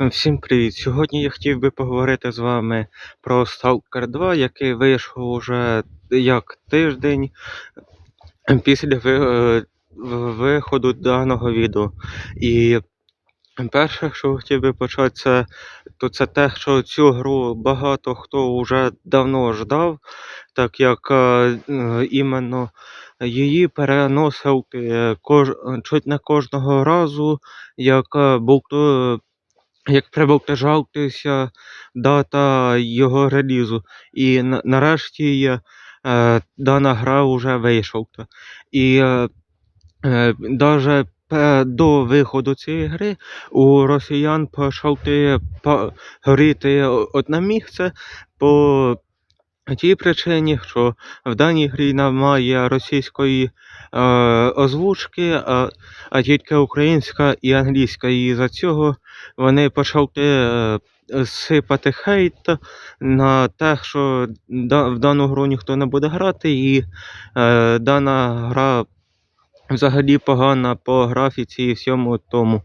Всім привіт! Сьогодні я хотів би поговорити з вами про Stalker 2, який вийшов уже як тиждень після е, виходу даного відео. І перше, що хотів би почати, то це те, що цю гру багато хто вже давно ждав, так як е, е, іменно її переносив е, кож, чуть не кожного разу, як е, був то треба приближалася дата його релізу. І на- нарешті е, дана гра вже вийшла. І е, е, даже до виходу цієї гри у росіян почав горіти одне місце по тій причині, що в даній грі немає російської е, озвучки, а, а тільки українська і англійська. І за цього вони почали е, сипати хейт на те, що да- в дану гру ніхто не буде грати, і е, дана гра взагалі погана по графіці і всьому тому.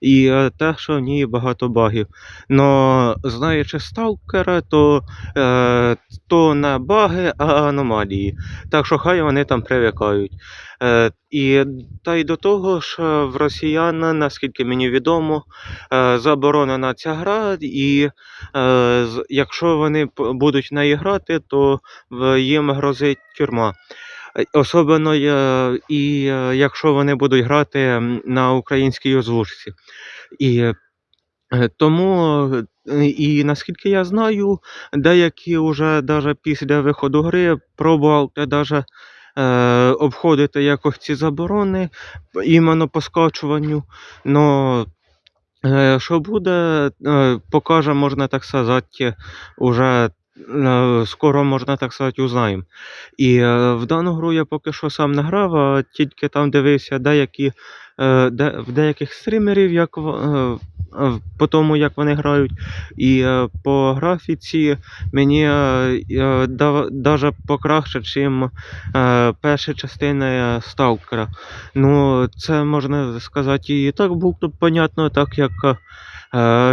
І е, те, що в ній багато багів. Но знаючи сталкера, то, е, то не баги, а аномалії. Так що хай вони там привикають. Е, і та й до того ж, е, в росіян, наскільки мені відомо, е, заборонена ця гра, і е, якщо вони будуть в неї грати, то їм грозить тюрма. Е, Особливо, е, і е, якщо вони будуть грати на українській озвучці. І тому, і наскільки я знаю, деякі вже даже після виходу гри пробували е, обходити якось ці заборони іменно по скачуванню. Но що буде, покаже, можна так сказати, уже скоро, можна так сказати, узнаємо. І е, в дану гру я поки що сам не грав, а тільки там дивився деякі, е, де, в деяких стрімерів, як е, е, по тому, як вони грають. І е, по графіці мені е, е, да, покраще, чим е, перші частини Сталкера. Ну, це можна сказати і так було понятно, так як е,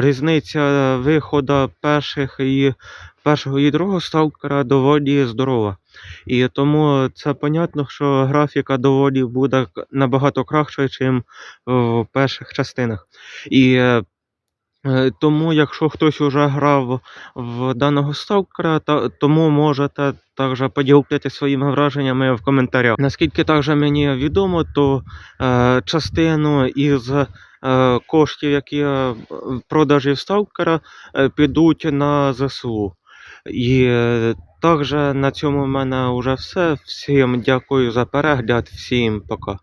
різниця виходу перших і першого і другого сталкера доволі здорова. І тому це понятно, що графіка доволі буде набагато кращою, ніж в перших частинах. І е, е, тому, якщо хтось уже грав в даного сталкера, та, тому можете також поділитися своїми враженнями в коментарях. Наскільки також мені відомо, то е, частину із е, коштів, які е, продажі сталкера, е, підуть на ЗСУ. І е, також на цьому в мене вже все. Всім дякую за перегляд, всім пока.